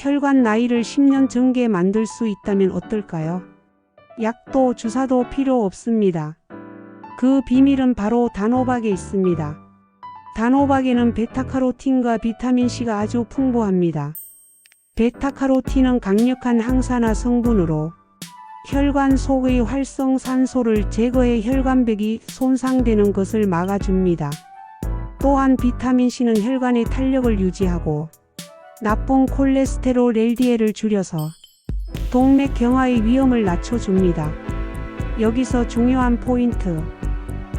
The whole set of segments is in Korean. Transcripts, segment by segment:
혈관 나이를 10년 전개 만들 수 있다면 어떨까요? 약도 주사도 필요 없습니다. 그 비밀은 바로 단호박에 있습니다. 단호박에는 베타카로틴과 비타민C가 아주 풍부합니다. 베타카로틴은 강력한 항산화 성분으로 혈관 속의 활성산소를 제거해 혈관벽이 손상되는 것을 막아줍니다. 또한 비타민C는 혈관의 탄력을 유지하고 나쁜 콜레스테롤 LDL을 줄여서 동맥 경화의 위험을 낮춰줍니다. 여기서 중요한 포인트.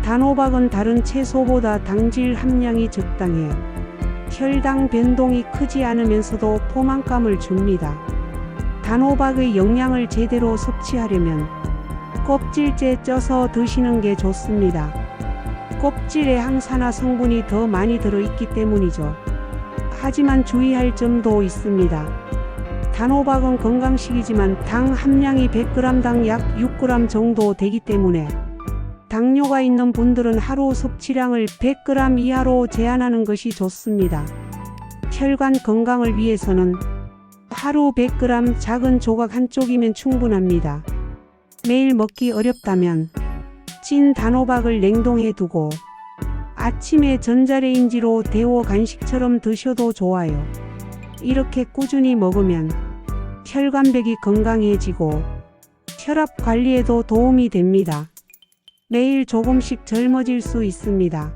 단호박은 다른 채소보다 당질 함량이 적당해요. 혈당 변동이 크지 않으면서도 포만감을 줍니다. 단호박의 영양을 제대로 섭취하려면 껍질째 쪄서 드시는 게 좋습니다. 껍질에 항산화 성분이 더 많이 들어있기 때문이죠. 하지만 주의할 점도 있습니다. 단호박은 건강식이지만 당 함량이 100g당 약 6g 정도 되기 때문에 당뇨가 있는 분들은 하루 섭취량을 100g 이하로 제한하는 것이 좋습니다. 혈관 건강을 위해서는 하루 100g 작은 조각 한 쪽이면 충분합니다. 매일 먹기 어렵다면 찐 단호박을 냉동해 두고 아침에 전자레인지로 데워 간식처럼 드셔도 좋아요. 이렇게 꾸준히 먹으면 혈관벽이 건강해지고 혈압 관리에도 도움이 됩니다. 매일 조금씩 젊어질 수 있습니다.